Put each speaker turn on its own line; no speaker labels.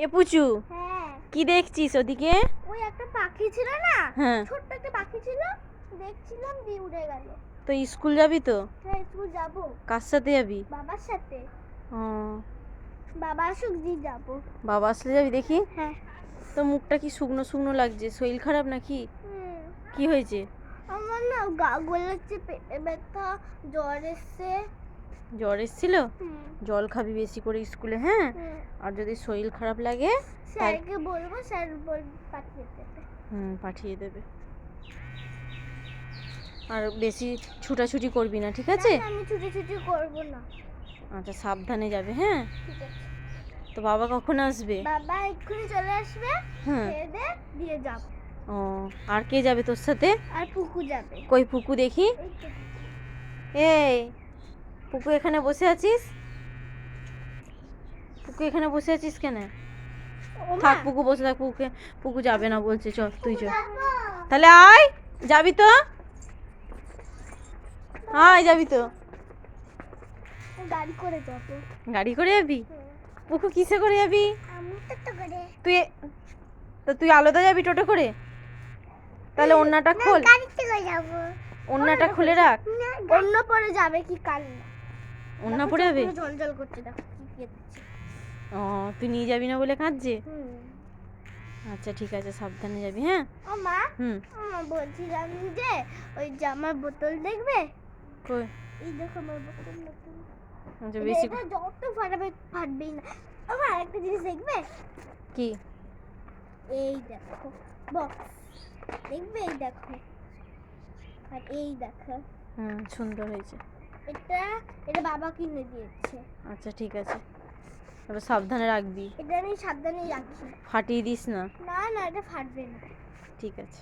এ পুচু
হ্যাঁ।
কি দেখছিস ওদিকে?
ওই একটা পাখি ছিল না?
হ্যাঁ।
ছোট্ট একটা পাখি ছিল। দেখছিলাম দিয়ে উড়ে গেল।
তো স্কুল যাবি তো?
হ্যাঁ স্কুল যাব।
কার সাথে যাবি?
বাবার সাথে।
ও।
বাবা আসুক দিয়ে যাব।
বাবা আসলে যাবি দেখি?
হ্যাঁ।
তো মুখটা কি শুকনো শুকনো লাগছে? শরীর খারাপ নাকি। কি হয়েছে?
আমার না গা গোলাচ্ছে পেটে ব্যথা জ্বর এসছে।
জ্বর এসেছিল? জল খাবি বেশি করে স্কুলে হ্যাঁ? আর যদি শরীর খারাপ লাগে
স্যারকে বলব স্যার পাঠিয়ে দেবে।
হুম পাঠিয়ে দেবে। আর বেশি ছুটাছুটি করবি না ঠিক আছে?
আমি ছুটি ছুটি করব না।
আচ্ছা সাবধানে যাবে হ্যাঁ? তো বাবা কখন আসবে?
বাবা এক্ষুনি চলে আসবে
হ্যাঁ
দিয়ে যাব
ও আর কে যাবে তোর সাথে?
আর পুকু যাবে।
কই পুকু দেখি?
এই
পুকু এখানে বসে আছিস? পুকু এখানে বসে আছিস কেন? থাক পুকু বসে থাক পুকুকে পুকু যাবে না বলছে চল তুই চল তাহলে আয় যাবি তো? আয় যাবি তো।
গাড়ি করে যাব।
গাড়ি করে যাবি? পুকু কিসে করে যাবি? তুই তো তুই আলাদা যাবি টোটো করে? তাহলে ওন্নাটা খোল। ওন্নাটা খুলে রাখ।
অন্য পরে যাবে কি কাল না
ওন্না পরে যাবে?
জল জল করছে দেখো
ও তুই নিয়ে যাবি না বলে কাঁদছে? আচ্ছা ঠিক আছে সাবধানে যাবি হ্যাঁ?
ও মা
হুম।
বলছিলাম যে ওই জামার বোতল দেখবে?
কই?
এই দেখো আমার বোতল
আচ্ছা বেশি
যত ফাটাবে ফাটবেই না। ও মা একটা জিনিস দেখবে?
কি?
এই দেখো বক্স দেখবে? এই দেখো। আর এই দেখো।
হুম সুন্দর হয়েছে।
এটা এটা বাবা কিনে দিয়েছে।
আচ্ছা ঠিক আছে। এবার সাবধানে রাখবি।
এটা আমি সাবধানে রাখি
ফাটিয়ে দিস না।
না না এটা ফাটবে না।
ঠিক আছে।